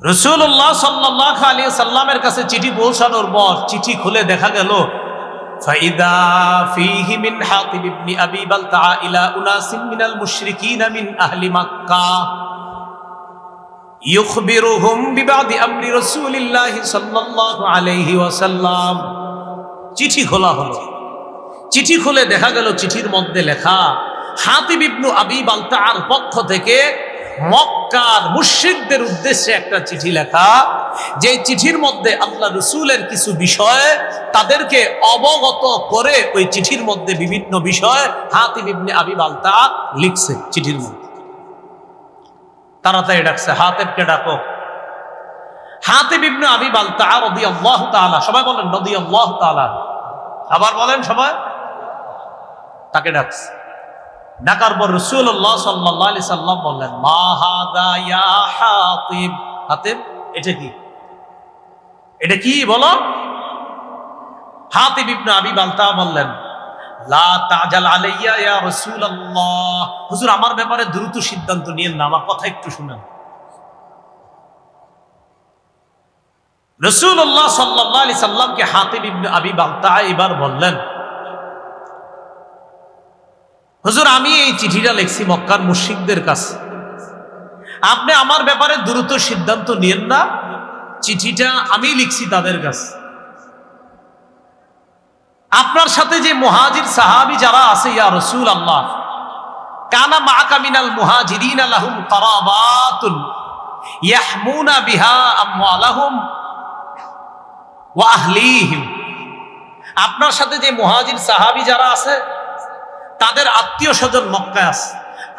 রসুল্লাহ সাল্লাহ আলী সাল্লামের কাছে চিঠি পৌঁছানোর পর চিঠি খুলে দেখা গেল فإذا فيه من حاطب بن أبي بلتع إلى أناس من المشركين من أهل مكة يخبرهم ببعض أمر رسول الله صلى الله عليه وسلم চিঠি খোলা হলো চিঠি খুলে দেখা গেল চিঠির মধ্যে লেখা হাতিব ইবনু আবি বালতার পক্ষ থেকে মক্কার মুর্শিদদের উদ্দেশ্যে একটা চিঠি লেখা। যে চিঠির মধ্যে আল্লাহ রসুলের কিছু বিষয় তাদেরকে অবগত করে ওই চিঠির মধ্যে বিভিন্ন বিষয় হাতিব ইবনে আবি বালতা লিখছে চিঠির মধ্যে। তাড়াতাড়ি ডাকছে হাতেবকে ডাকো? হাতিব ইবনে আবি বালতা রদি আল্লাহ তাআলা, সবাই বলেন রদি আল্লাহ তাআলা। আবার বলেন সবাই। তাকে ডাকছে। ডাকার পর রসুল্লাহ সাল্লাহ সাল্লাম বললেন এটা কি? এটা কি বলো? ইবনে আবি বালতা বললেন আমার ব্যাপারে দ্রুত সিদ্ধান্ত নিয়েন না, আমার কথা একটু শুনেন। রসুল্লাহ সাল্লাহ সাল্লামকে হাতিব ইবনে আবি বালতা এবার বললেন হুজুর, আমি এই চিঠিটা লিখছি মক্কার মুশিকদের কাছে। আপনি আমার ব্যাপারে দ্রুত সিদ্ধান্ত নিয়েন না। চিঠিটা আমি লিখছি তাদের কাছে। আপনার সাথে যে মুহাজির সাহাবি যারা আছে, ইয়া রসুল আল্লাহ কানা মা কামিনাল মুহাজিরিন আলাহুম কারাবাতুন ইয়াহমুনা বিহা আমওয়ালাহুম ওয়া আহলিহিম। আপনার সাথে যে মুহাজির সাহাবি যারা আছে তাদের আত্মীয় স্বজন মক্কায়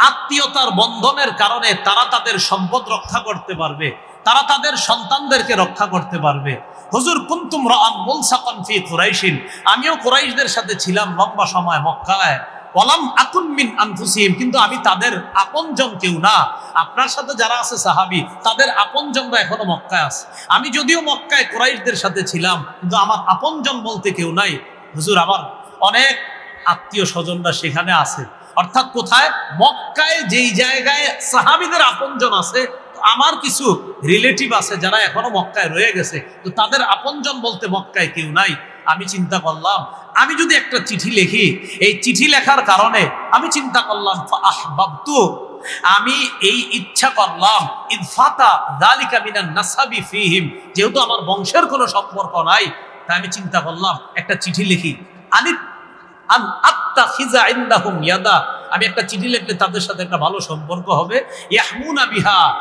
আত্মীয়তার বন্ধনের কারণে তারা তাদের সম্পদ রক্ষা করতে পারবে। তারা তাদের সন্তানদেরকে রক্ষা করতে পারবে। হুজুর, কুন্তুম রান মুলসাকান ফি কুরাইশিন? আমিও কুরাইশদের সাথে ছিলাম লম্বা সময় মক্কায়। ওয়ালাম আকুন মিন আনফুসিহিম, কিন্তু আমি তাদের আপনজন কেউ না। আপনার সাথে যারা আছে সাহাবি, তাদের আপনজনরা এখনও মক্কায় আছে। আমি যদিও মক্কায় কুরাইশদের সাথে ছিলাম, কিন্তু আমার আপনজন বলতে কেউ নাই। হুজুর, আমার অনেক আত্মীয় স্বজনরা সেখানে আছে। অর্থাৎ কোথায়? মক্কায় যেই জায়গায় সাহাবিদের আপনজন আছে আমার কিছু রিলেটিভ আছে যারা এখনও মক্কায় রয়ে গেছে। তো তাদের আপনজন বলতে মক্কায় কেউ নাই। আমি চিন্তা করলাম, আমি যদি একটা চিঠি লিখি, এই চিঠি লেখার কারণে আমি চিন্তা করলাম আহবাবতু আমি এই ইচ্ছা করলাম ইদফাতা দালিকা মিনান নাসাবি ফিহিম, যেহেতু আমার বংশের কোনো সম্পর্ক নাই, তাই আমি চিন্তা করলাম, একটা চিঠি লিখি। আনিত আমি একটা চিঠি লিখলে তাদের সাথে একটা ভালো সম্পর্ক হবে। ইয়াহমুনা বিহা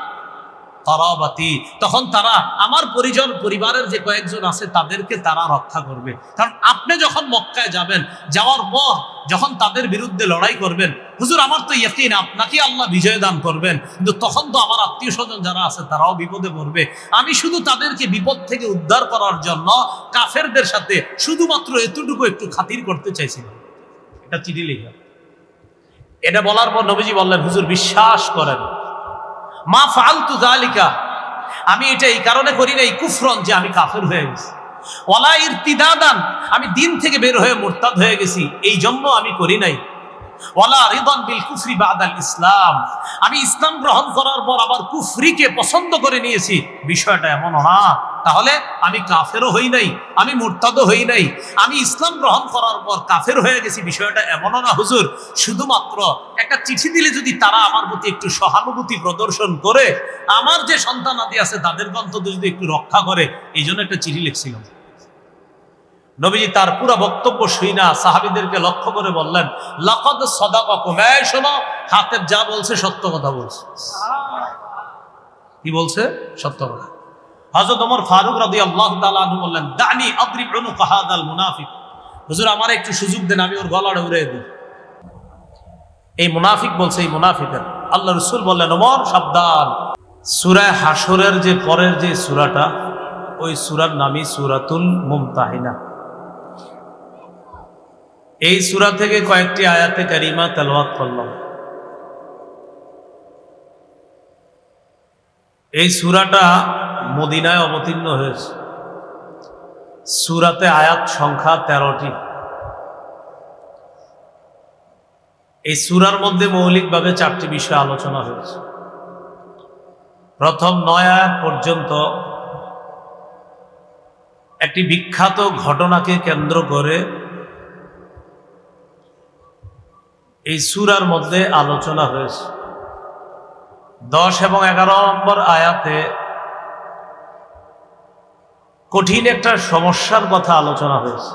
তারাবাতি। তখন তারা আমার পরিজন, পরিবারের যে কয়েকজন আছে, তাদেরকে তারা রক্ষা করবে। কারণ আপনি যখন মক্কায় যাবেন, যাওয়ার পর যখন তাদের বিরুদ্ধে লড়াই করবেন, হুজুর, আমার তো ইয়াকিন, আপনাকে আল্লাহ বিজয় দান করবেন। কিন্তু তখন তো আমার আত্মীয় স্বজন যারা আছে, তারাও বিপদে পড়বে। আমি শুধু তাদেরকে বিপদ থেকে উদ্ধার করার জন্য কাফেরদের সাথে শুধুমাত্র এতটুকু একটু খাতির করতে চাইছিলাম। এটা চিঠি লিখা। এটা বলার পর নবীজি বললেন, হুজুর, বিশ্বাস করেন। মা ফালতু জালিকা আমি এটা এই কারণে করি না এই কুফরন যে আমি কাফের হয়ে গেছি। ওলা ইর্তিদাদান। আমি দিন থেকে বের হয়ে মোরতাদ হয়ে গেছি। এই জন্য আমি করি নাই। ওয়ালা রিদন বিল কুফরি বাদাল ইসলাম। আমি ইসলাম গ্রহণ করার পর আবার কুফরিকে পছন্দ করে নিয়েছি। বিষয়টা এমন না। তাহলে আমি কাফেরও হই নাই, আমি হই নাই। আমি ইসলাম গ্রহণ করার পর কাফের হয়ে গেছি, বিষয়টা এমনও না, হুজুর। শুধুমাত্র একটা চিঠি দিলে যদি তারা আমার প্রতি একটু সহানুভূতি প্রদর্শন করে, আমার যে সন্তান আদি আছে তাদের অন্তত যদি একটু রক্ষা করে এই জন্য একটা চিঠি লিখছিলাম। নবীজি তার পুরো বক্তব্য শুই না, সাহাবিদেরকে লক্ষ্য করে বললেন, লকদ সদা কমায় শোনো, হাতের যা বলছে সত্য কথা বলছে। কি বলছে? সত্য কথা। হজরত ওমর ফারুক রাদি আল্লাহ তালু বললেন, দানি আদ্রি প্রণু কাহাদাল মুনাফিক। হুজুর, আমার একটু সুযোগ দেন, আমি ওর গলাটা উড়ে দিই। এই মুনাফিক বলছে, এই মুনাফিকের। আল্লাহ রসুল বললেন, ওমর, সাবধান। সুরায় হাসরের যে পরের যে সুরাটা, ওই সুরার নামই সুরাতুল মুমতাহিনা। এই সুরা থেকে কয়েকটি আয়াতে কারিমা তেলওয়াত করলাম। এই সুরাটা মদিনায় অবতীর্ণ হয়েছে। সুরাতে আয়াত সংখ্যা তেরোটি। এই সুরার মধ্যে মৌলিকভাবে চারটি বিষয় আলোচনা হয়েছে। প্রথম নয় আয়াত পর্যন্ত একটি বিখ্যাত ঘটনাকে কেন্দ্র করে এই সুরার মধ্যে আলোচনা হয়েছে। দশ এবং এগারো নম্বর আয়াতে কঠিন একটা সমস্যার কথা আলোচনা হয়েছে।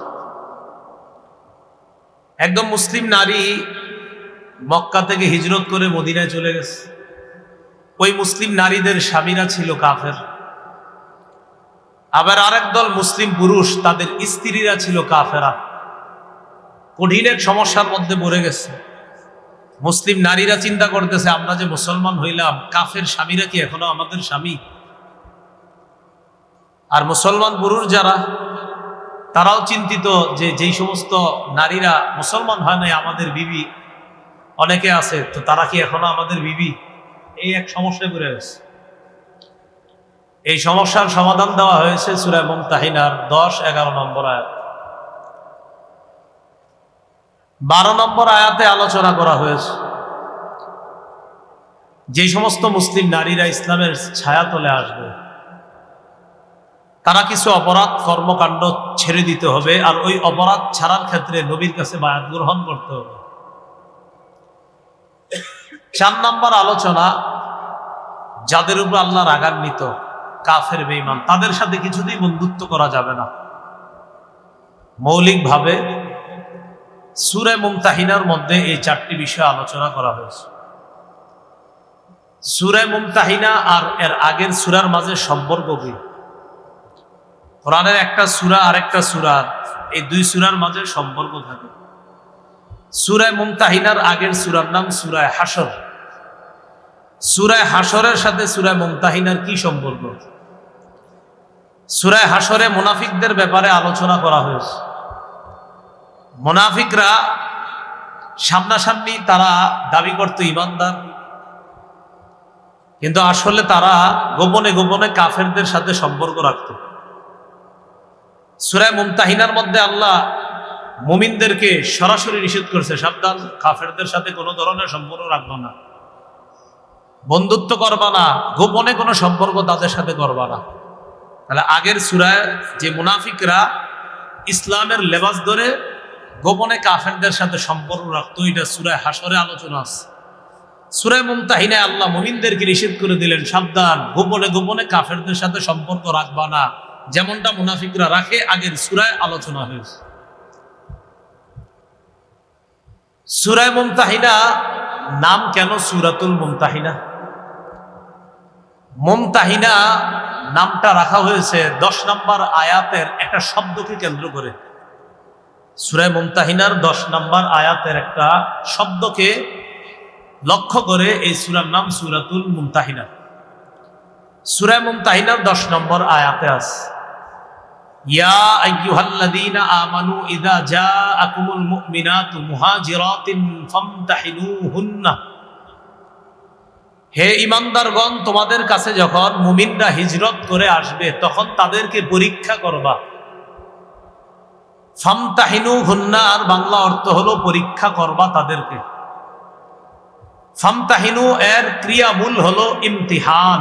একদম মুসলিম নারী মক্কা থেকে হিজরত করে মদিনায় চলে গেছে। ওই মুসলিম নারীদের স্বামীরা ছিল কাফের। আবার আরেক দল মুসলিম পুরুষ, তাদের স্ত্রীরা ছিল কাফেরা। কঠিন এক সমস্যার মধ্যে পড়ে গেছে। মুসলিম নারীরা চিন্তা করতেছে, আমরা যে মুসলমান হইলাম, কাফের স্বামীরা কি এখনও আমাদের স্বামী? আর মুসলমান পুরুষ যারা, তারাও চিন্তিত যে যেই সমস্ত নারীরা মুসলমান হয় নাই, আমাদের বিবি অনেকে আছে, তো তারা কি এখনও আমাদের বিবি? এই এক সমস্যায় পড়ে গেছে। এই সমস্যার সমাধান দেওয়া হয়েছে সুরায় মুমতাহিনার দশ এগারো নম্বর আয়াত। বারো নম্বর আয়াতে আলোচনা করা হয়েছে। যে সমস্ত মুসলিম নারীরা ইসলামের ছায়া তলে আসবে, তারা কিছু অপরাধ কর্মকাণ্ড ছেড়ে দিতে হবে আর ওই অপরাধ ছাড়ার ক্ষেত্রে নবীর কাছে বায়াত গ্রহণ করতে হবে। চার নম্বর আলোচনা, যাদের উপর আল্লাহ রাগান্বিত, কাফের বেইমান তাদের সাথে কিছুতেই বন্ধুত্ব করা যাবে না। মৌলিকভাবে সুরে মুমতাহিনার মধ্যে এই চারটি বিষয় আলোচনা করা হয়েছে। সুরে মুমতাহিনা আর এর আগের সুরার মাঝে সম্পর্ক কি? কোরআনের একটা সুরা আর একটা সুরা, এই দুই সুরার মাঝে সম্পর্ক থাকে। সুরায় মুমতাহিনার আগের সুরার নাম সুরায় হাসর সুরায় হাসরের সাথে সুরায় মুমতাহিনার কি সম্পর্ক? সুরায় হাসরে মুনাফিকদের ব্যাপারে আলোচনা করা হয়েছে। মুনাফিকরা সামনাসামনি তারা দাবি করত ইমানদার। কিন্তু আসলে তারা গোপনে গোপনে কাফেরদের সাথে সম্পর্ক রাখত। সুরায় মুমতাহিনার মধ্যে আল্লাহ মুমিনদেরকে সরাসরি নিষেধ করছে, সাবধান, কাফেরদের সাথে কোনো ধরনের সম্পর্ক রাখব না। বন্ধুত্ব করবা না, গোপনে কোনো সম্পর্ক তাদের সাথে করবা না। তাহলে আগের সুরায় যে মুনাফিকরা ইসলামের লেবাস ধরে গোপনে কাফেরদের সাথে সম্পর্ক রাখতো। এটা সুরায় হাসরে আলোচনা আছে। সুরায় মুমতাহিনায় আল্লাহ মুমিনদেরকে নিষেধ করে দিলেন, সাবধান, গোপনে গোপনে কাফেরদের সাথে সম্পর্ক রাখবা না। যেমনটা মুনাফিকরা রাখে, আগের সুরায় আলোচনা হয়েছে। সুরায় মুমতাহিনা নাম কেন সুরাতুল মুমতাহিনা? মুমতাহিনা নামটা রাখা হয়েছে দশ নম্বর আয়াতের একটা শব্দকে কেন্দ্র করে। সুরায় মুমতাহিনার দশ নম্বর আয়াতের একটা শব্দকে লক্ষ্য করে এই সুরার নাম সুরাতুল মুমতাহিনা। সুরায় মুমতাহিনার দশ নম্বর আয়াতে আছে ইয়া আইয়ুহাল্লাযীনা আমানু ইযা জাআকুমুল মুমিনাতু মুহাজিরাতিন ফামতাহিনুহুন্না। হে ইমানদারগণ তোমাদের কাছে যখন মুমিনরা হিজরত করে আসবে, তখন তাদেরকে পরীক্ষা করবা। ফামতাহিনু হুন্না আর বাংলা অর্থ হলো পরীক্ষা করবা তাদেরকে। ফামতাহিনু এর ক্রিয়ামূল হলো ইমতিহান।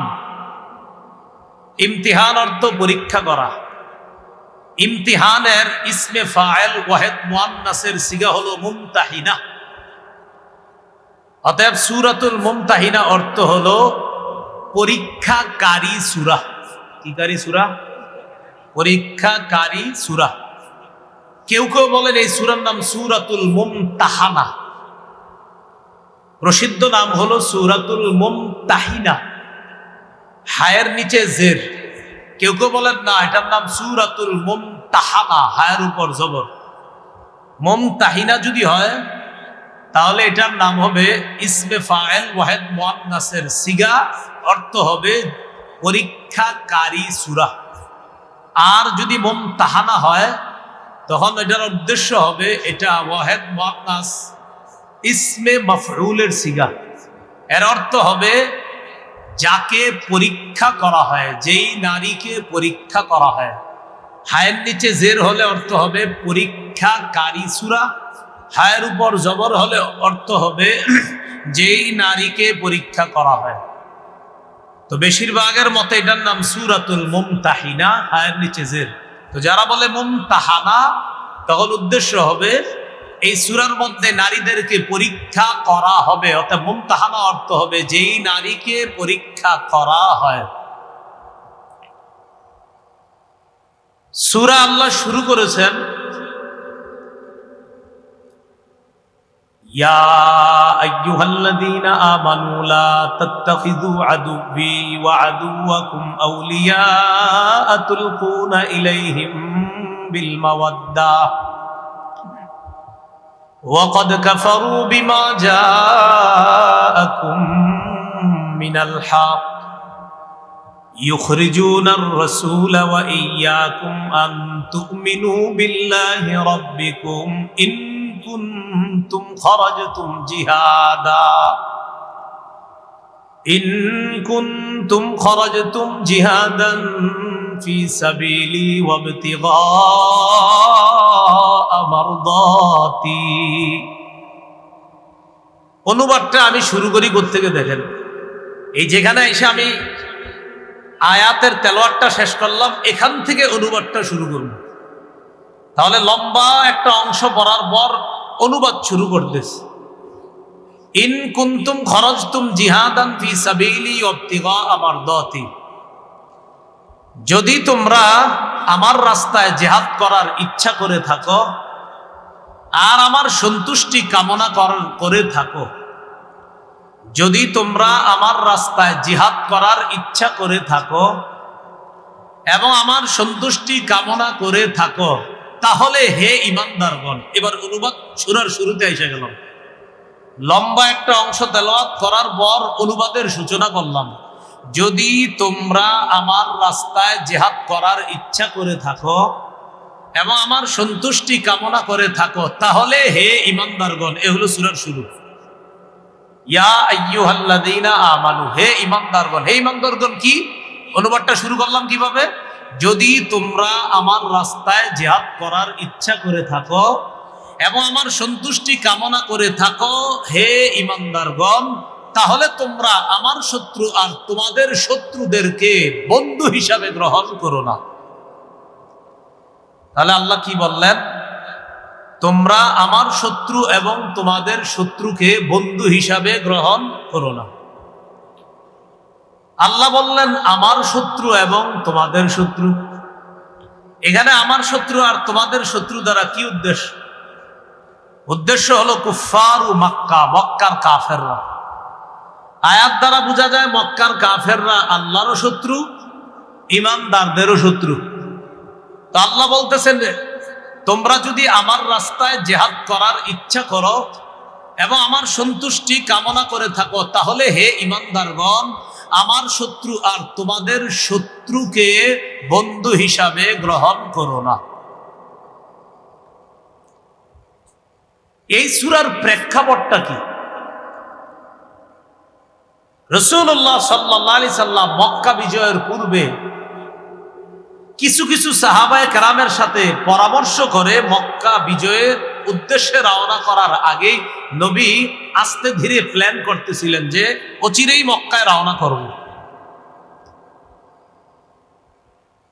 ইমতিহান অর্থ পরীক্ষা করা। ইমতিহানের ইসমে ফায়েল ওয়াহেদ মুয়ান্নাসের সিগা হলো মুমতাহিনা। অতএব সুরাতুল মুমতাহিনা অর্থ হলো পরীক্ষাকারী সুরা। কি কারি সুরা? পরীক্ষাকারী সুরা। কেউ কেউ বলেন এই সুরার নাম সুরাতুল মুমতাহানা। প্রসিদ্ধ নাম হলো সুরাতুল মুমতাহিনা। হায়ের নিচে জের। কেউ কেউ বলেন, না, এটার নাম সুরাতুল মুমতাহানা, হায়ের উপর জবর। মুমতাহিনা যদি হয়, তাহলে এটার নাম হবে ইসমে ফায়েল ওয়াহেদ মুয়ান্নাসের সিগা, অর্থ হবে পরীক্ষাকারী সুরা। আর যদি মুমতাহানা হয় তখন এটার উদ্দেশ্য হবে, এটা ওয়াহেদ মুয়ান্নাস ইসমে মাফরুলের সিগা। এর অর্থ হবে, যাকে পরীক্ষা করা হয়, যেই নারীকে পরীক্ষা করা হয়। হায়ের নিচে জের হলে অর্থ হবে পরীক্ষা পরীক্ষাকারী সুরা। হায়ের উপর জবর হলে অর্থ হবে, যেই নারীকে পরীক্ষা করা হয়। তো বেশিরভাগের মতে এটার নাম সুরাতুল মুমতাহিনা, হায়ের নিচে জের। তো যারা বলে মুমতাহানা তখন উদ্দেশ্য হবে এই সুরার মধ্যে নারীদেরকে পরীক্ষা করা হবে। অর্থাৎ মুমতাহানা অর্থ হবে যেই নারীকে পরীক্ষা করা হয়। সুরা আল্লাহ শুরু করেছেন يا أيها الذين آمنوا لا تتخذوا عدوي وعدوكم أولياء تلقون إليهم بالمودة. وقد كفروا بما جاءكم من الحق. يخرجون الرسول وإياكم أن تؤمنوا بالله ربكم إن كنتم خرجتم جهادا إن كنتم خرجتم جهادا في سبيلي وابتغاء مرضاتي অনুবাদটা আমি শুরু করি থেকে দেখেন এই যেখানে এসে আমি আয়াতের তেলোয়ারটা শেষ করলাম এখান থেকে অনুবাদটা শুরু করব তাহলে লম্বা একটা অংশ পড়ার পর অনুবাদ শুরু করতেছে। ইন কুন্তুম খরচ তুম জিহাদান ফি সাবিলি অব্তিগা আমার দতি যদি তোমরা আমার রাস্তায় জেহাদ করার ইচ্ছা করে থাকো আর আমার সন্তুষ্টি কামনা করে থাকো, যদি তোমরা আমার রাস্তায় জিহাদ করার ইচ্ছা করে থাকো এবং আমার সন্তুষ্টি কামনা করে থাকো তাহলে হে ইমানদারগণ, এবার অনুবাদ সুরার শুরুতে এসে গেলাম। লম্বা একটা অংশ তেলাওয়াত করার পর অনুবাদের সূচনা করলাম। যদি তোমরা আমার রাস্তায় জেহাদ করার ইচ্ছা করে থাকো এবং আমার সন্তুষ্টি কামনা করে থাকো, তাহলে হে ইমানদারগণ, এ হলো সুরার শুরু। ইয়া আমানু, হে ইমানদারগণ হে ইমানদারগণ, কি? অনুবাদটা শুরু করলাম কীভাবে? যদি তোমরা আমার রাস্তায় জিহাদ করার ইচ্ছা করে থাকো এবং আমার সন্তুষ্টি কামনা করে থাকো, হে ইমানদারগণ, তাহলে তোমরা আমার শত্রু আর তোমাদের শত্রুদেরকে বন্ধু হিসাবে গ্রহণ করো না। তাহলে আল্লাহ কি বললেন? তোমরা আমার শত্রু এবং তোমাদের শত্রুকে বন্ধু হিসাবে গ্রহণ করো না। আল্লাহ বললেন, আমার শত্রু এবং তোমাদের শত্রু। এখানে আমার শত্রু আর তোমাদের শত্রু দ্বারা কি উদ্দেশ্য? উদ্দেশ্য হলো কুফার ও মক্কা, মক্কার কাফেররা। আয়াত দ্বারা বোঝা যায়, মক্কার কাফেররা আল্লাহরও শত্রু, ইমানদারদেরও শত্রু। তো আল্লাহ বলতেছেন তোমরা যদি আমার রাস্তায় জেহাদ করার ইচ্ছা করো এবং আমার সন্তুষ্টি কামনা করে থাকো, তাহলে হে ইমানদারগণ আমার শত্রু আর তোমাদের শত্রুকে বন্ধু হিসাবে গ্রহণ করো না। এই সুরার প্রেক্ষাপটটা কি? রসুল্লাহ সাল্লি সাল্লাম মক্কা বিজয়ের পূর্বে কিছু কিছু সাহাবায় কারামের সাথে পরামর্শ করে মক্কা বিজয়ের উদ্দেশ্যে রওনা করার আগেই নবী আস্তে ধীরে প্ল্যান করতেছিলেন যে অচিরেই মক্কায় রওনা করব।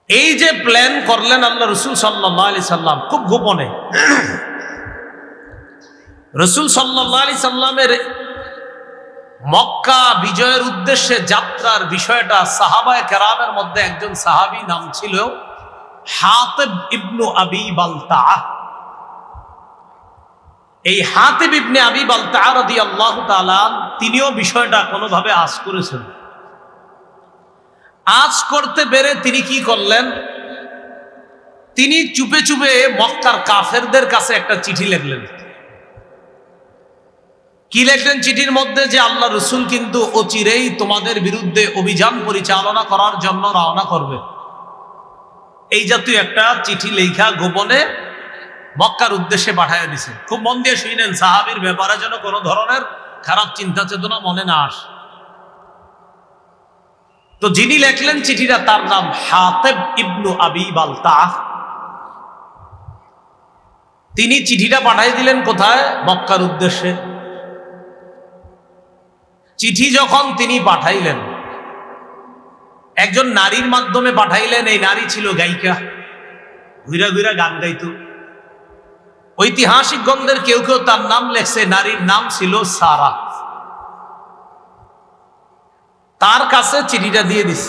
এই যে প্ল্যান করলেন আল্লাহ রসুল সাল্লাহ আলি সাল্লাম, খুব গোপনে। রসুল সাল্লাহ আলি সাল্লামের মক্কা বিজয়ের উদ্দেশ্যে যাত্রার বিষয়টা সাহাবায় কেরামের মধ্যে একজন সাহাবি নাম ছিল হাতেব ইবনু আবি বালতা এই হাতেব ইবনে আবি বালতা রদি আল্লাহ তিনিও বিষয়টা কোনোভাবে আজ করেছেন। আজ করতে পেরে তিনি কি করলেন? তিনি চুপে চুপে মক্কার কাফেরদের কাছে একটা চিঠি লিখলেন। কি লেখলেন চিঠির মধ্যে যে, আল্লাহ রসুল কিন্তু অচিরেই তোমাদের বিরুদ্ধে অভিযান পরিচালনা করার জন্য রওনা করবে। এই জাতীয় একটা চিঠি লেখা গোপনে মক্কার উদ্দেশ্যে পাঠাইয়া দিছে। খুব মন দিয়ে শুনেন সাহাবির ব্যাপারে যেন কোনো ধরনের খারাপ চিন্তা চেতনা মনে না আস। তো যিনি লেখলেন চিঠিটা, তার নাম হাতেব ইবনু আবি বালতা তিনি চিঠিটা পাঠাই দিলেন কোথায়? মক্কার উদ্দেশ্যে। চিঠি যখন তিনি পাঠাইলেন, একজন নারীর মাধ্যমে পাঠাইলেন, এই নারী ছিল গায়িকা। ঘুরা ঘুরা গান গাইতো। ঐতিহাসিক গন্ধের কেউ কেউ তার নাম লেখছে, নারীর নাম ছিল সারা। তার কাছে চিঠিটা দিয়ে দিস।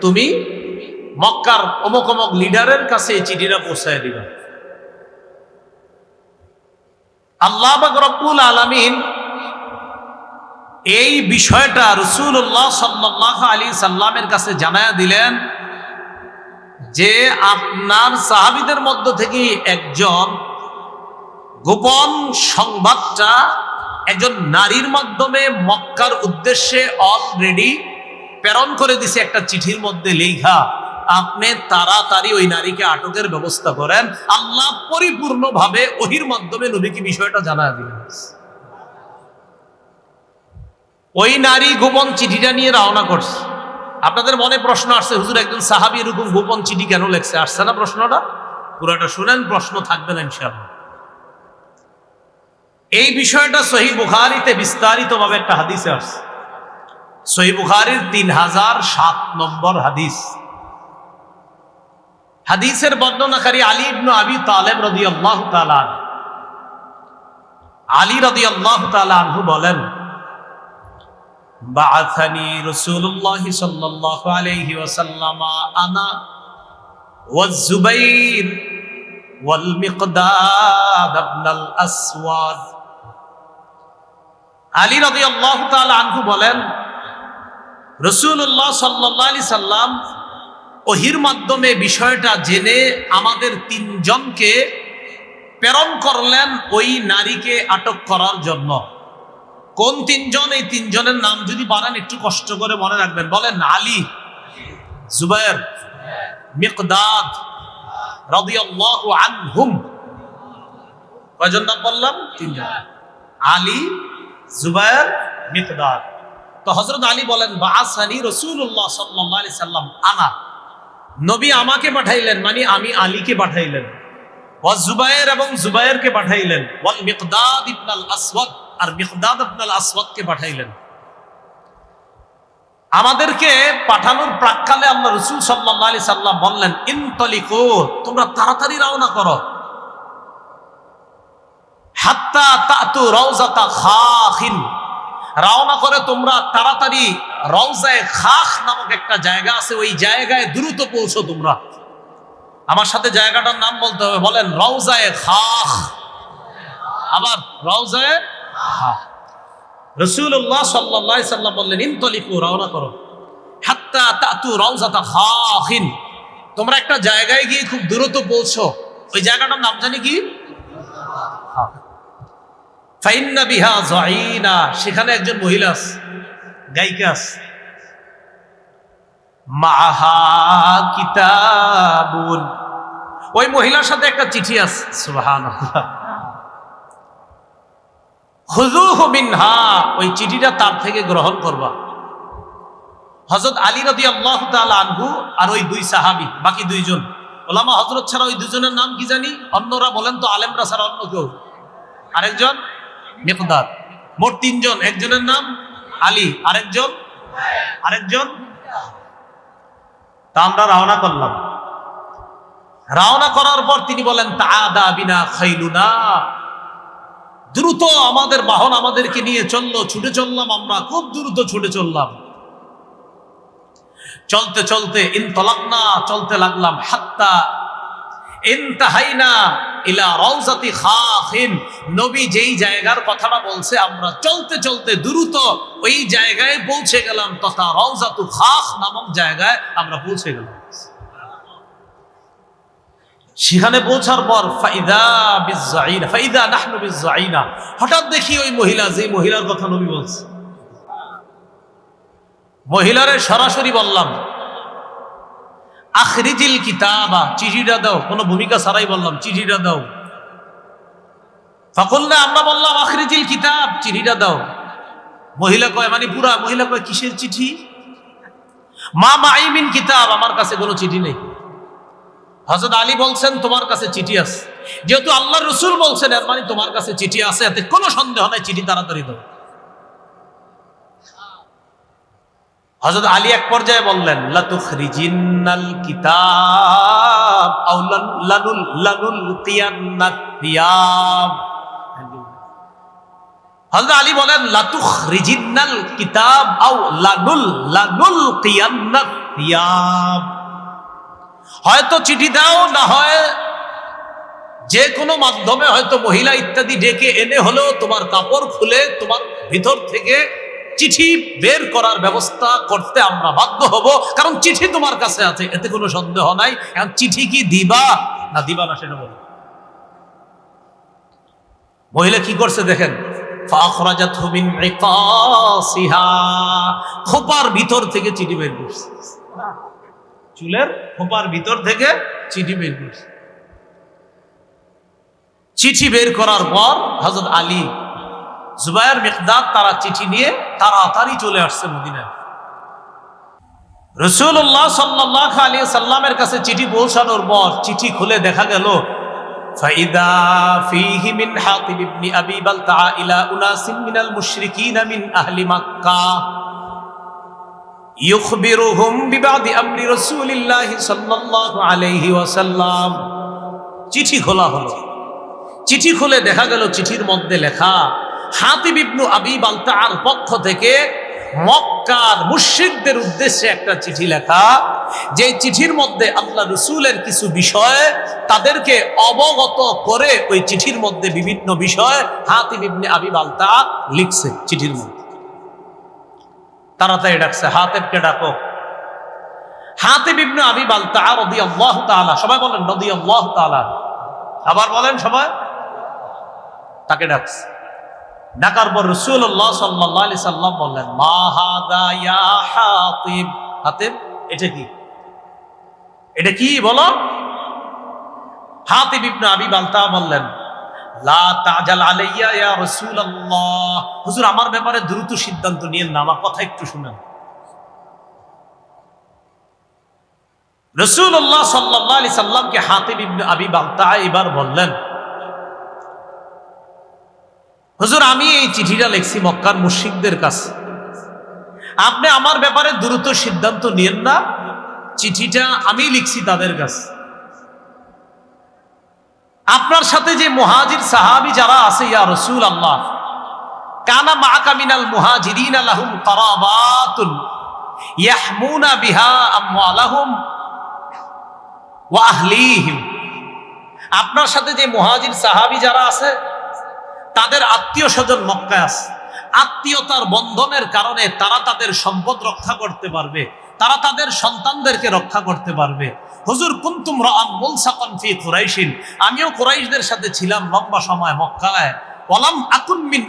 তুমি মক্কার অমুক অমুক লিডারের কাছে এই চিঠিটা পৌঁছায় দিবা। আল্লাহ রব্বুল আলমিন এই বিষয়টা রসুল্লাহ সাল্লাহ আলী সাল্লামের কাছে জানায়া দিলেন যে আপনার সাহাবিদের মধ্য থেকে একজন গোপন সংবাদটা একজন নারীর মাধ্যমে মক্কার উদ্দেশ্যে অলরেডি প্রেরণ করে দিছে একটা চিঠির মধ্যে লেখা, আপনি তাড়াতাড়ি ওই নারীকে আটকের ব্যবস্থা করেন। আল্লাহ পরিপূর্ণভাবে ওহির মাধ্যমে নবীকে বিষয়টা জানা দিলেন। ওই নারী গোপন চিঠিটা নিয়ে রওনা করছে। আপনাদের মনে প্রশ্ন আসছে, হুজুর, একজন সাহাবি এরকম গোপন চিঠি কেন লেখছে? আসছে না প্রশ্নটা? পুরাটা শুনেন, প্রশ্ন থাকবে না ইনশাআল্লাহ। এই বিষয়টা সহি বুখারিতে বিস্তারিতভাবে একটা হাদিসে আসছে সহি বুখারির তিন হাজার সাত নম্বর হাদিস হাদিসের বর্ণনাকারী আলী ইবনু আবি তালেব রদি আল্লাহ তালান আলী রদি আল্লাহ তালানহু বলেন بعثني رسول الله صلى الله عليه وسلم أنا والزبير والمقداد بن الأسود আলী রদি আল্লাহ আনহু বলেন রসুল্লাহ সাল্লাহ আলি সাল্লাম ওহির মাধ্যমে বিষয়টা জেনে আমাদের তিনজনকে প্রেরণ করলেন ওই নারীকে আটক করার জন্য। কোন তিনজন? এই তিনজনের নাম যদি বানান একটু কষ্ট করে মনে রাখবেন। বলেন, আলী, জুবাইর, মিকদাদ রাদিয়াল্লাহু আনহুম। কয়জন নাম বললাম? তিনজন। আলী জুবাইর মিকদাদ তো হযরত আলী বলেন, বাআসানি রাসূলুল্লাহ সাল্লাল্লাহু আলাইহি সাল্লাম, আনা। নবী আমাকে পাঠাইলেন মানে আমি আলীকে পাঠাইলেন। ওয়া জুবাইর এবং জুবাইরকে পাঠাইলেন। ওয়াল মিকদাদ ইবনাল আসওয়াদ, আর মিকদাদ ইবনাল আসওয়াদকে পাঠাইলেন। আমাদেরকে পাঠানোর প্রাককালে আল্লাহ রসুল সাল্লাহ আলি সাল্লাম বললেন, ইনতলিকো, তোমরা তাড়াতাড়ি রওনা করো। হাত্তা তাতু রওজাতা খাখিন। রওনা করে তোমরা তাড়াতাড়ি রওজায় খাখ নামক একটা জায়গা আছে, ওই জায়গায় দ্রুত পৌঁছো তোমরা। আমার সাথে জায়গাটার নাম বলতে হবে, বলেন রওজায় খাখ। আবার রওজায় রসুল্লাহ সাল্লাহ সাল্লাম বললেন, ইনতলিকু, রওনা করো। হাত্তা তাতু রওজাতা খাখিন। তোমরা একটা জায়গায় গিয়ে খুব দ্রুত পৌঁছো। ওই জায়গাটার নাম জানি কি? ফাইন্না বিহা সেখানে একজন মহিলা আছে, গায়িকা আছে। মাহা কিতাবুন। ওই মহিলার সাথে একটা চিঠি আছে মিনহা, ওই চিঠিটা তার থেকে গ্রহণ করবা। হজরত আলী রদি আল্লাহ আনহু আর ওই দুই সাহাবি, বাকি দুইজন। ওলামা হজরত ছাড়া ওই দুজনের নাম কি জানি? অন্যরা বলেন তো, আলেমরা ছাড়া অন্য কেউ। আরেকজন? মেকদার মোট তিনজন, একজনের নাম আলী, আরেকজন? আরেকজন? তা আমরা রওনা করলাম। রওনা করার পর তিনি বলেন তা দা বিনা খাইলুনা। দ্রুত আমাদের বাহন আমাদেরকে নিয়ে চলল, ছুটে চললাম আমরা, খুব দ্রুত ছুটে চললাম। চলতে চলতে ইনতলাকনা চলতে লাগলাম, হাত্তা যেই জায়গার কথাটা বলছে, আমরা চলতে চলতে দ্রুত ওই জায়গায় পৌঁছে গেলাম, তথা জায়গায় আমরা পৌঁছে গেলাম। সেখানে পৌঁছার পর, ফাইদা ফাইদা হঠাৎ দেখি ওই মহিলা যে মহিলার কথা নবী বলছে। মহিলারে সরাসরি বললাম আখরিজিল কিতাবা, চিঠিটা দাও। কোনো ভূমিকা ছাড়াই বললাম, চিঠিটা দাও। না আমরা বললাম, আখরিজিল কিতাব, চিঠিটা দাও। মহিলা কয় মানে পুরা মহিলা কয়, কিসের চিঠি? মা মাইমিন কিতাব, আমার কাছে কোনো চিঠি নেই। হজরত আলী বলছেন, তোমার কাছে চিঠি আছে। যেহেতু আল্লাহ রসুল বলছেন, এর মানে তোমার কাছে চিঠি আছে, এতে কোনো সন্দেহ নাই, চিঠি তাড়াতাড়ি দাও। হযরত আলী এক পর্যায়ে বললেন, লাতুখরিজিন্নাল কিতাব, আও লান- লানুল লানুল কিয়ান্নাত থিয়াব হযরত আলী বলেন, লাতুখরিজিন্নাল কিতাব, আও লানুল লানুল কিয়ান্নাত থিয়াব হয়তো চিঠি দাও, না হয় যে কোনো মাধ্যমে হয়তো মহিলা ইত্যাদি ডেকে এনে হলেও তোমার কাপড় খুলে তোমার ভিতর থেকে চিঠি বের করার ব্যবস্থা করতে আমরা বাধ্য হব। কারণ চিঠি তোমার কাছে আছে, এতে কোনো সন্দেহ নাই। এখন চিঠি কি দিবা না দিবা না সেটা বলো। মহিলা কি করছে দেখেন? খোপার ভিতর থেকে চিঠি বের করছে। চুলের খোপার ভিতর থেকে চিঠি বের করছে। চিঠি বের করার পর হজরত আলী জুবায়ের মিকদাদ তারা চিঠি নিয়ে তাড়াতাড়ি চলে আসছে মদিনায় রসুল্লাহ সাল্লাহ আলী সাল্লামের কাছে চিঠি পৌঁছানোর পর চিঠি খুলে দেখা গেল فإذا فيه من حاطب بن أبي بلتع إلى أناس من المشركين من أهل مكة يخبرهم ببعض أمر رسول الله صلى الله عليه وسلم চিঠি খোলা হলো চিঠি খুলে দেখা গেল চিঠির মধ্যে লেখা হাতিব ইবনু আবি বালতার পক্ষ থেকে মক্কার মুশরিকদের উদ্দেশ্যে একটা চিঠি লেখা। যে চিঠির মধ্যে আল্লাহ রসুলের কিছু বিষয় তাদেরকে অবগত করে ওই চিঠির মধ্যে বিভিন্ন বিষয় হাতিব ইবনে আবি বালতা লিখছে চিঠির মধ্যে। তাড়াতাড়ি ডাকছে, হাতেবকে ডাকো। হাতিব ইবনে আবি বালতা রদি আল্লাহ তাআলা, সবাই বলেন রদি আল্লাহ তাআলা। আবার বলেন সবাই। তাকে ডাকছে। ডাকার পর রসুল্লাহ সাল্লাহ সাল্লাম বললেন হাতিব। এটা কি? এটা কি বলো? হাতিব ইবনে আবি বালতা বললেন, লা তাজাল আলাইয়া ইয়া রাসূলুল্লাহ। আমার ব্যাপারে দ্রুত সিদ্ধান্ত নিয়েন না, আমার কথা একটু শুনেন। রসুল্লাহ সাল্লাহ আলি সাল্লামকে হাতিব ইবনে আবি বালতা এবার বললেন হুজুর, আমি এই চিঠিটা লিখছি মক্কার মুশিকদের কাছে। আপনি আমার ব্যাপারে দ্রুত সিদ্ধান্ত নিয়েন না, চিঠিটা আমি লিখছি তাদের কাছে। আপনার সাথে যে মুহাজির সাহাবি যারা আছে, ইয়া রসুল আল্লাহ কানা মা কামিনাল মুহাজিরিন আলাহুম কারাবাতুন ইয়াহমুনা বিহা আমওয়ালাহুম ওয়া আহলিহিম। আপনার সাথে যে মুহাজির সাহাবি যারা আছে তাদের আত্মীয় স্বজন মক্কায় আছে। আত্মীয়তার বন্ধনের কারণে তারা তাদের সম্পদ রক্ষা করতে পারবে। তারা তাদের সন্তানদেরকে রক্ষা করতে পারবে। হুজুর, কুন্তুম রাআন মুলসাকান ফি কুরাইশিন? আমিও কুরাইশদের সাথে ছিলাম লম্বা সময় মক্কায়। মিন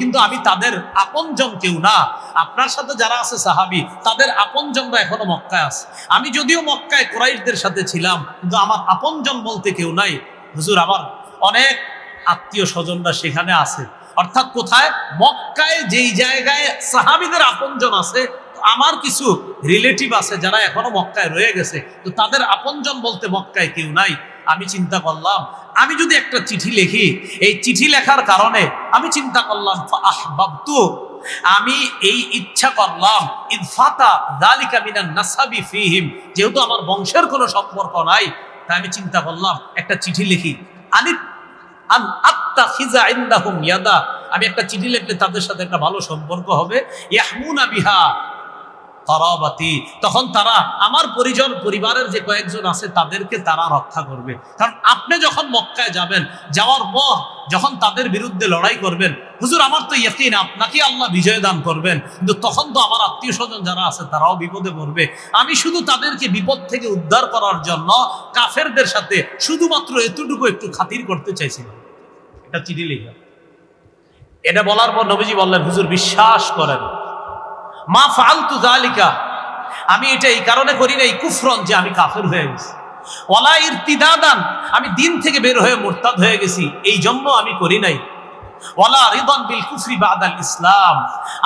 কিন্তু আমি তাদের আপনজন কেউ না। আপনার সাথে যারা আছে সাহাবী, তাদের আপনজনরা এখনও মক্কায় আছে। আমি যদিও মক্কায় কুরাইশদের সাথে ছিলাম, কিন্তু আমার আপনজন বলতে কেউ নাই। হুজুর, আমার অনেক আত্মীয় স্বজনরা সেখানে আছে। অর্থাৎ কোথায়? মক্কায় যেই জায়গায় সাহাবিদের আপনজন আছে আমার কিছু রিলেটিভ আছে যারা এখনও মক্কায় রয়ে গেছে। তো তাদের আপনজন বলতে মক্কায় কেউ নাই। আমি চিন্তা করলাম, আমি যদি একটা চিঠি লিখি, এই চিঠি লেখার কারণে আমি চিন্তা করলাম আহবাবতু আমি এই ইচ্ছা করলাম ইদফাতা দালিকা মিনান নাসাবি ফিহিম, যেহেতু আমার বংশের কোনো সম্পর্ক নাই, তাই আমি চিন্তা করলাম, একটা চিঠি লিখি। আনিত আন আত্তা খিজা ইন্দাহুম ইয়াদা। আমি একটা চিঠি লিখলে তাদের সাথে একটা ভালো সম্পর্ক হবে। ইয়াহমুনা বিহা। তারাবাতি। তখন তারা আমার পরিজন, পরিবারের যে কয়েকজন আছে, তাদেরকে তারা রক্ষা করবে। কারণ আপনি যখন মক্কায় যাবেন, যাওয়ার পর যখন তাদের বিরুদ্ধে লড়াই করবেন, হুজুর, আমার তো ইয়কিন আপনাকে আল্লাহ বিজয় দান করবেন। কিন্তু তখন তো আমার আত্মীয় স্বজন যারা আছে, তারাও বিপদে পড়বে। আমি শুধু তাদেরকে বিপদ থেকে উদ্ধার করার জন্য কাফেরদের সাথে শুধুমাত্র এতটুকু একটু খাতির করতে চাইছিলাম। এটা চিঠি লিখা। এটা বলার পর নবীজি বললেন, হুজুর, বিশ্বাস করেন। মা ফালতু জালিকা আমি এটা এই কারণে করি না এই কুফরন যে আমি কাফের হয়ে গেছি। ওলা ইরতিদাদান, আমি দিন থেকে বের হয়ে মোরতাদ হয়ে গেছি, এই জন্য আমি করি নাই। ওয়ালা বিল কুফরি বাদাল ইসলাম।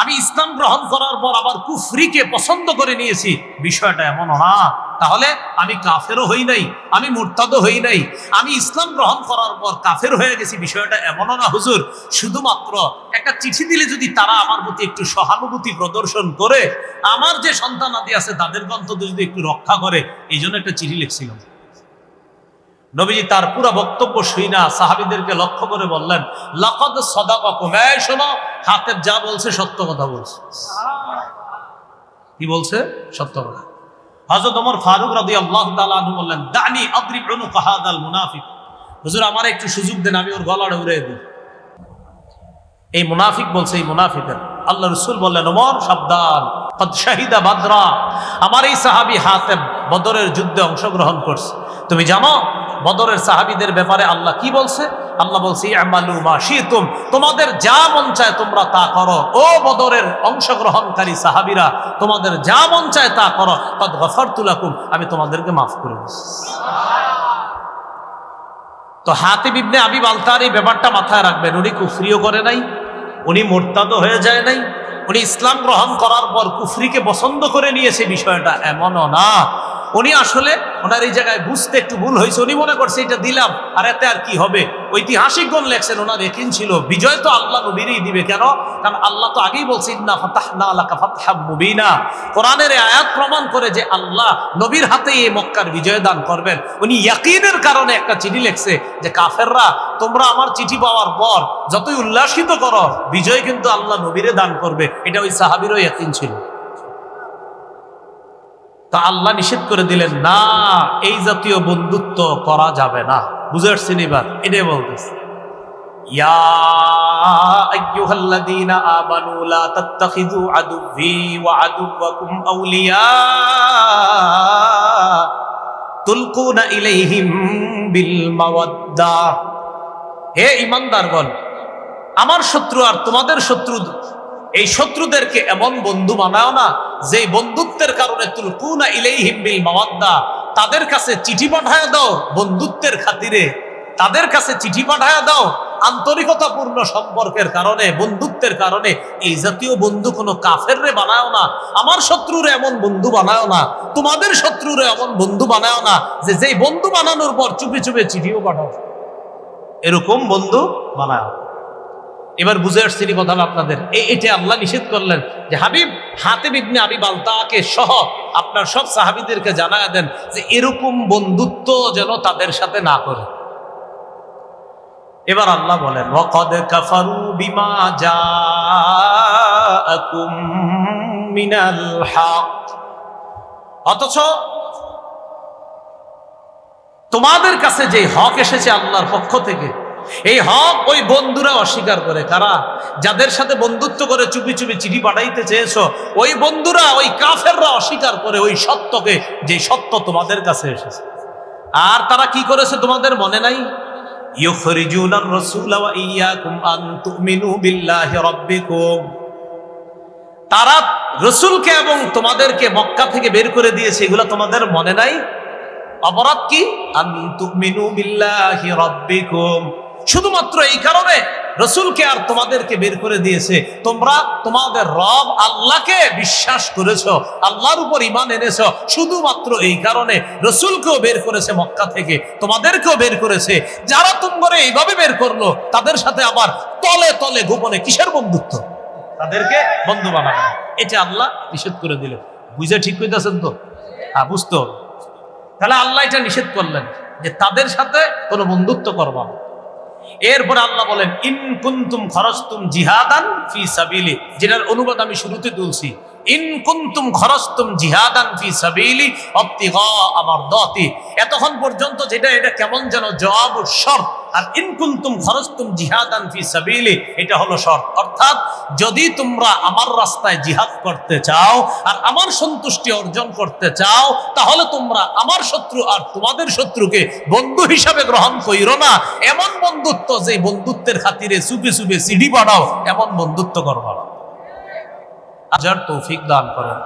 আমি ইসলাম গ্রহণ করার পর আবার কুফরিকে পছন্দ করে নিয়েছি। বিষয়টা এমন না। তাহলে আমি কাফেরও হই নাই, আমি হই নাই। আমি ইসলাম গ্রহণ করার পর কাফের হয়ে গেছি, বিষয়টা এমনও না, হুজুর। শুধুমাত্র একটা চিঠি দিলে যদি তারা আমার প্রতি একটু সহানুভূতি প্রদর্শন করে, আমার যে সন্তান আদি আছে, তাদের অন্তত যদি একটু রক্ষা করে, এই জন্য একটা চিঠি লিখছিলাম। নবীজি তার পুরো বক্তব্য শুই সাহাবিদেরকে লক্ষ্য করে বললেন, লকদ সদাকম এই শোনো যা বলছে সত্য কথা বলছে। কি বলছে? সত্য কথা। হযরত ওমর ফারুক রাদিয়াল্লাহু তাআলা আনহু বললেন, দানি আদরিব উনুক হাদাল মুনাফিক। হুজুর, আমার একটু সুযোগ দেন, আমি ওর গলাটা উড়িয়ে দিই। এই মুনাফিক বলছে, এই মুনাফিকের। আল্লাহ রসুল বললেন, ওমর, সাবধান। শাহিদা বাদরা। আমার এই সাহাবি হাতেম বদরের যুদ্ধে অংশগ্রহণ করছে। তুমি জানো, বদরের সাহাবিদের ব্যাপারে আল্লাহ কি বলছে? আল্লাহ বলছি আমালু তোমাদের যা মন চায় তোমরা তা করো। ও বদরের অংশগ্রহণকারী সাহাবিরা, তোমাদের যা মন চায় তা করো। কদ গফরতুলাকুম আমি তোমাদেরকে মাফ করে তো হাতে বিবনে আবি বালতার এই ব্যাপারটা মাথায় রাখবেন। উনি কুফরিও করে নাই, উনি মোরতাদও হয়ে যায় নাই। উনি ইসলাম গ্রহণ করার পর কুফরিকে পছন্দ করে নিয়েছে বিষয়টা এমনও না। উনি আসলে ওনার এই জায়গায় বুঝতে একটু ভুল হয়েছে। উনি মনে করছে, এটা দিলাম, আর এতে আর কি হবে? ঐতিহাসিকগণ লেখছেন, ওনার একিন ছিল, বিজয় তো আল্লাহ নবীরই দিবে। কেন? কারণ আল্লাহ তো আগেই বলছে, ইন্না ফাতাহনা লাকা ফাতহাম মুবিনা। কোরআনের আয়াত প্রমাণ করে যে আল্লাহ নবীর হাতে এই মক্কার বিজয় দান করবেন। উনি ইয়াকিনের কারণে একটা চিঠি লিখছে যে, কাফেররা, তোমরা আমার চিঠি পাওয়ার পর যতই উল্লাসিত করো, বিজয় কিন্তু আল্লাহ নবীরে দান করবে। এটা ওই সাহাবিরও ইয়াকিন ছিল। তা আল্লাহ নিষেধ করে দিলেন, না, এই জাতীয় বন্ধুত্ব করা যাবে না। বুঝে আসছেন এবার? এটাই বলতেছে। আমার শত্রু আর তোমাদের শত্রু এই শত্রুদেরকে এমন বন্ধু বানাও না যে বন্ধুত্বের কারণে তুলকুনা ইলাইহিম বিল মাওয়াদ্দা, তাদের কাছে চিঠি পাঠায় দাও বন্ধুত্বের খাতিরে। তাদের কাছে চিঠি পাঠায় দাও আন্তরিকতাপূর্ণ সম্পর্কের কারণে, বন্ধুত্বের কারণে, এই জাতীয় বন্ধু কোনো কাফের রে বানায় না, আমার শত্রুরে এমন বন্ধু বানায় না, তোমাদের শত্রুরে এমন বন্ধু বানায় না, যে যেই বন্ধু বানানোর পর চুপে চুপে চিঠিও পাঠাও। এরকম বন্ধু বানায় এবার বুঝে আসছি কথাটা আপনাদের। এটা আল্লাহ নিষেধ করলেন যে, হাবিব হাতে বিবনে আবি বালতাকে সহ আপনার সব সাহাবিদেরকে জানা দেন যে, এরকম বন্ধুত্ব যেন তাদের সাথে না করে। এবার আল্লাহ বলেন কাফারু অথচ তোমাদের কাছে যে হক এসেছে আল্লাহর পক্ষ থেকে এই হক ওই বন্ধুরা অস্বীকার করে। কারা? যাদের সাথে বন্ধুত্ব করে চুপি চুপি চিঠি পাঠাইতে চেয়েছো, ওই বন্ধুরা, ওই কাফেররা অস্বীকার করে ওই সত্যকে, যে সত্য তোমাদের কাছে এসেছে। আর তারা কি করেছে তোমাদের মনে নাই? ইউখরিজুনার রাসূলা ওয়া ইয়াকুম আন তুমিনু তারা রসুলকে এবং তোমাদেরকে মক্কা থেকে বের করে দিয়েছে, এগুলো তোমাদের মনে নাই? অপরাধ কি? আন তুমিনু বিল্লাহি রাব্বিকুম। শুধুমাত্র এই কারণে রসুলকে আর তোমাদেরকে বের করে দিয়েছে। তোমরা তোমাদের রব আল্লাহকে বিশ্বাস করেছ, আল্লাহর উপর ইমান এনেছো। শুধুমাত্র এই কারণে রসুলকেও বের করেছে মক্কা থেকে, তোমাদেরকেও বের করেছে। যারা তোমরা এইভাবে বের করল, তাদের সাথে আবার তলে তলে গোপনে কিসের বন্ধুত্ব? তাদেরকে বন্ধু বানাবে না। এটা আল্লাহ নিষেধ করে দিল। বুঝে ঠিক কইতেছেন তো? হ্যাঁ বুঝতে তাহলে আল্লাহ এটা নিষেধ করলেন যে তাদের সাথে কোনো বন্ধুত্ব করবা। এরপর আল্লাহ বলেন ইন কুন্তুম খরস্তুম জিহাদান ফি সাবিলি। যেটার অনুবাদ আমি শুরুতে তুলছি ইন কুন্তুম জিহাদান ফি সাবিলি অপ্তিগা আমার দতি। এতক্ষণ পর্যন্ত যেটা, এটা কেমন যেন জবাব শর্ত। আর ইন কুন্তুম খরস্তুম জিহাদান ফি সাবিলি, এটা হলো শর্ত। অর্থাৎ যদি তোমরা আমার রাস্তায় জিহাদ করতে চাও আর আমার সন্তুষ্টি অর্জন করতে চাও, তাহলে তোমরা আমার শত্রু আর তোমাদের শত্রুকে বন্ধু হিসাবে গ্রহণ কইরো না। এমন বন্ধুত্ব যে বন্ধুত্বের খাতিরে সুপে সুপে সিডি বাড়াও এমন বন্ধুত্ব করবা। আজার তৌফিক দান করেন।